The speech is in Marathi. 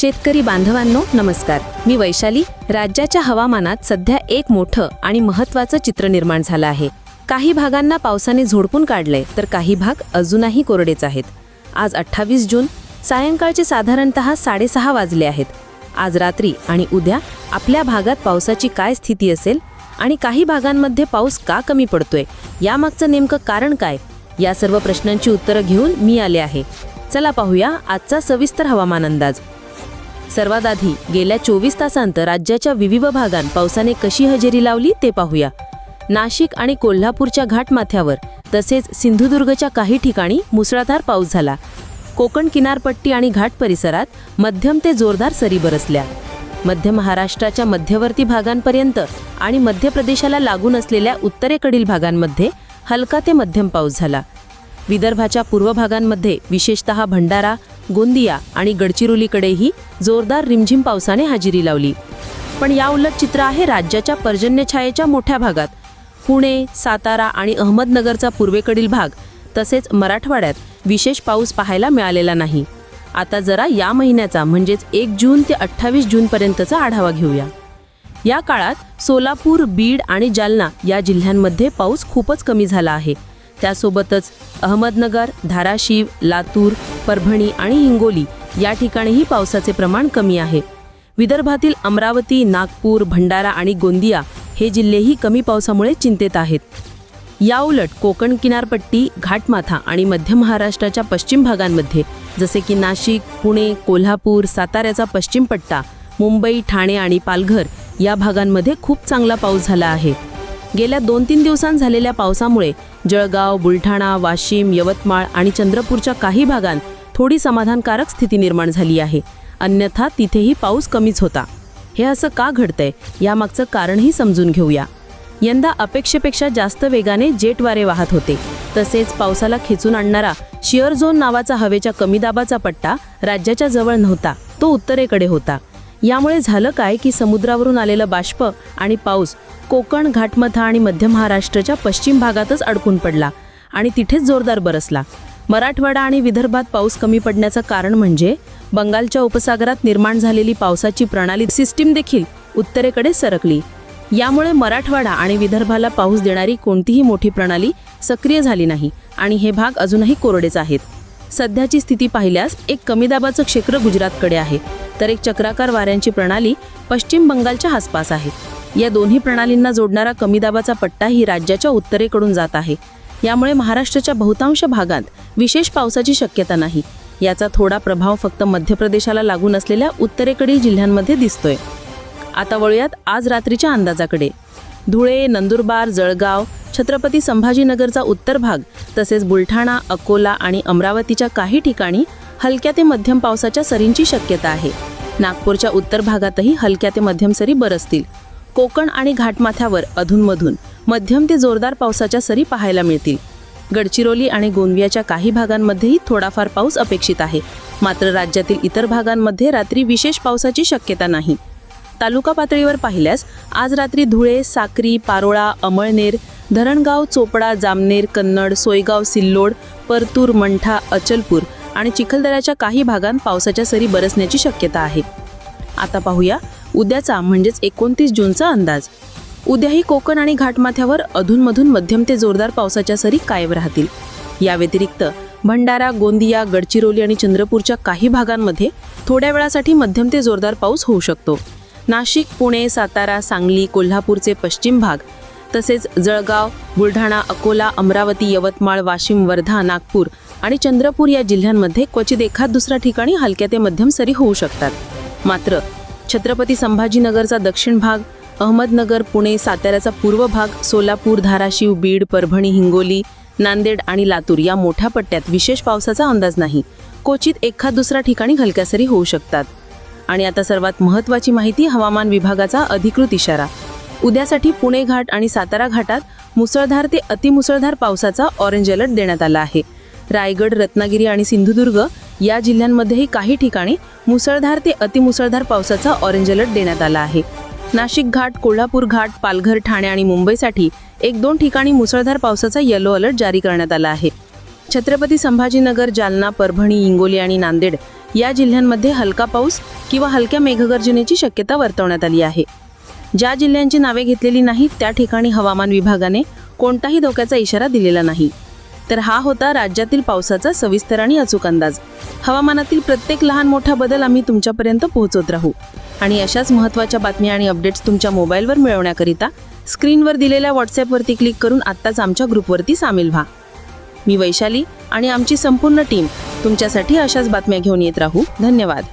शेतकरी बांधवांनो नमस्कार. मी वैशाली. राज्याच्या हवामानात सध्या एक मोठं आणि महत्त्वाचं चित्र निर्माण झालं आहे. काही भागांना पावसाने झोडपून काढलंय तर काही भाग अजूनही कोरडेच आहेत. आज अठ्ठावीस जून सायंकाळचे साधारणतः साडेसहा वाजले आहेत. आज रात्री आणि उद्या आपल्या भागात पावसाची काय स्थिती असेल आणि काही भागांमध्ये पाऊस का कमी पडतोय यामागचं नेमकं कारण काय? या सर्व प्रश्नांची उत्तरं घेऊन मी आले आहे. चला पाहूया आजचा सविस्तर हवामान अंदाज. सर्वात आधी गेल्या चोवीस तासांत राज्याच्या विविध भागांत पावसाने कशी हजेरी लावली ते पाहूया. नाशिक आणि कोल्हापूरच्या घाटमाथ्यावर तसेच सिंधुदुर्गच्या काही ठिकाणी मुसळधार पाऊस झाला. कोकण किनारपट्टी आणि घाट परिसरात मध्यम ते जोरदार सरी बरसल्या. मध्य महाराष्ट्राच्या मध्यवर्ती भागांपर्यंत आणि मध्य प्रदेशाला लागून असलेल्या उत्तरेकडील भागांमध्ये हलका ते मध्यम पाऊस झाला. विदर्भाच्या पूर्व भागांमध्ये विशेषतः भंडारा गोंदिया आणि गडचिरोलीकडेही जोरदार रिमझिम पावसाने हजेरी लावली. पण या उलट चित्र आहे राज्याच्या पर्जन्यछायेच्या मोठ्या भागात. पुणे सातारा आणि अहमदनगरचा पूर्वेकडील भाग तसेच मराठवाड्यात विशेष पाऊस पाहायला मिळालेला नाही. आता जरा या महिन्याचा म्हणजेच एक जून ते अठ्ठावीस जूनपर्यंतचा आढावा घेऊया. या काळात सोलापूर बीड आणि जालना या जिल्ह्यांमध्ये पाऊस खूपच कमी झाला आहे. त्यासोबतच अहमदनगर धाराशिव लातूर परभणी आणि हिंगोली या ठिकाणीही पावसाचे प्रमाण कमी आहे. विदर्भातील अमरावती नागपूर भंडारा आणि गोंदिया हे जिल्हेही कमी पावसामुळे चिंतेत आहेत. याउलट कोकण किनारपट्टी घाटमाथा आणि मध्य महाराष्ट्राच्या पश्चिम भागांमध्ये जसे की नाशिक पुणे कोल्हापूर साताऱ्याचा पश्चिम पट्टा मुंबई ठाणे आणि पालघर या भागांमध्ये खूप चांगला पाऊस झाला आहे. गेल्या दोन तीन दिवसांत झालेल्या पावसामुळे जळगाव बुलढाणा वाशिम यवतमाळ आणि चंद्रपूरच्या काही भागांत थोडी समाधानकारक स्थिती निर्माण झाली आहे. अन्यथा तिथेही पाऊस कमीच होता. हे असं का घडतंय? यामागचं कारणही समजून घेऊया. यंदा अपेक्षेपेक्षा जास्त वेगाने जेट वारे वाहत होते. तसेच पावसाला खेचून आणणारा शिअर झोन नावाचा हवेच्या कमी दाबाचा पट्टा राज्याच्या जवळ नव्हता तो उत्तरेकडे होता. यामुळे झालं काय की समुद्रावरून आलेलं बाष्प आणि पाऊस कोकण घाटमथा आणि मध्य महाराष्ट्राच्या पश्चिम भागातच अडकून पडला आणि तिथेच जोरदार बरसला. मराठवाडा आणि विदर्भात पाऊस कमी पडण्याचं कारण म्हणजे बंगालच्या उपसागरात निर्माण झालेली पावसाची प्रणाली सिस्टीम देखील उत्तरेकडे सरकली. यामुळे मराठवाडा आणि विदर्भाला पाऊस देणारी कोणतीही मोठी प्रणाली सक्रिय झाली नाही आणि हे भाग अजूनही कोरडेच आहेत. सध्याची स्थिती पाहिल्यास एक कमी दाबाचं क्षेत्र गुजरातकडे आहे तर एक चक्राकार वाऱ्यांची प्रणाली पश्चिम बंगालच्या आसपास आहे. या दोन्ही प्रणालींना जोडणारा कमी दाबाचा पट्टाही राज्याच्या उत्तरेकडून जात आहे. यामुळे महाराष्ट्राच्या बहुतांश भागात विशेष पावसाची शक्यता नाही. याचा थोडा प्रभाव फक्त मध्य प्रदेशाला लागून असलेल्या उत्तरेकडील जिल्ह्यांमध्ये दिसतोय. आता वळूयात आज रात्रीच्या अंदाजाकडे. धुळे नंदुरबार जळगाव छत्रपती संभाजीनगरचा उत्तर भाग तसेच बुलढाणा अकोला आणि अमरावतीच्या काही ठिकाणी हलक्या ते मध्यम पावसाच्या सरींची शक्यता आहे. नागपूरच्या उत्तर भागातही हलक्या ते मध्यम सरी बरसतील. कोकण आणि घाटमाथ्यावर अधूनमधून मध्यम ते जोरदार पावसाच्या सरी पाहायला मिळतील. गडचिरोली आणि गोंदियाच्या काही भागांमध्येही थोडाफार पाऊस अपेक्षित आहे. मात्र राज्यातील इतर भागांमध्ये रात्री विशेष पावसाची शक्यता नाही. तालुका पातळीवर पाहिल्यास आज रात्री धुळे साक्री पारोळा अमळनेर धरणगाव चोपडा जामनेर कन्नड सोयगाव सिल्लोड परतूर मंठा अचलपूर आणि चिखलदऱ्याच्या काही भागांत पावसाच्या सरी बरसण्याची शक्यता आहे. आता पाहूया उद्याचा म्हणजेच एकोणतीस जूनचा अंदाज. उद्याही कोकण आणि घाटमाथ्यावर अधूनमधून मध्यम ते जोरदार पावसाच्या सरी कायम राहतील. या व्यतिरिक्त भंडारा गोंदिया गडचिरोली आणि चंद्रपूरच्या काही भागांमध्ये थोड्या वेळासाठी मध्यम ते जोरदार पाऊस होऊ शकतो. नाशिक पुणे सातारा सांगली कोल्हापूरचे पश्चिम भाग तसेच जळगाव बुलढाणा अकोला अमरावती यवतमाळ वाशिम वर्धा नागपूर आणि चंद्रपूर या जिल्ह्यांमध्ये क्वचित एखाद दुसऱ्या ठिकाणी हलक्या ते मध्यम सरी होऊ शकतात. मात्र छत्रपती संभाजीनगरचा दक्षिण भाग अहमदनगर पुणे साताऱ्याचा पूर्व भाग सोलापूर धाराशिव बीड परभणी हिंगोली नांदेड आणि लातूर या मोठ्या पट्ट्यात विशेष पावसाचा अंदाज नाही. क्वचित एखाद दुसऱ्या ठिकाणी हलक्या सरी होऊ शकतात. आणि आता सर्वात महत्त्वाची माहिती हवामान विभागाचा अधिकृत इशारा. उद्यासाठी पुणे घाट आणि सातारा घाटात मुसळधार ते अतिमुसळधार पावसाचा ऑरेंज अलर्ट देण्यात आला आहे. रायगड रत्नागिरी आणि सिंधुदुर्ग या जिल्ह्यांमध्येही काही ठिकाणी मुसळधार ते अतिमुसळधार पावसाचा ऑरेंज अलर्ट देण्यात आला आहे. नाशिक घाट कोल्हापूर घाट पालघर ठाणे आणि मुंबईसाठी एक दोन ठिकाणी मुसळधार पावसाचा येलो अलर्ट जारी करण्यात आला आहे. छत्रपती संभाजीनगर जालना परभणी हिंगोली आणि नांदेड या जिल्ह्यांमध्ये हलका पाऊस किंवा हलक्या मेघगर्जनेची शक्यता वर्तवण्यात आली आहे. ज्या जिल्ह्यांची नावे घेतलेली नाहीत त्या ठिकाणी हवामान विभागाने कोणताही धोक्याचा इशारा दिलेला नाही. तर हा होता राज्यातील पावसाचा सविस्तर आणि अचूक अंदाज. हवामानातील प्रत्येक लहान मोठा बदल आम्ही तुमच्यापर्यंत पोहोचवत राहू. आणि अशाच महत्त्वाच्या बातम्या आणि अपडेट्स तुमच्या मोबाईलवर मिळवण्याकरिता स्क्रीनवर दिलेल्या व्हॉट्सॲपवरती क्लिक करून आत्ताच आमच्या ग्रुपवरती सामील व्हा. मी वैशाली आणि आमची संपूर्ण टीम तुमच्यासाठी अशाच बातम्या घेऊन येत राहू. धन्यवाद.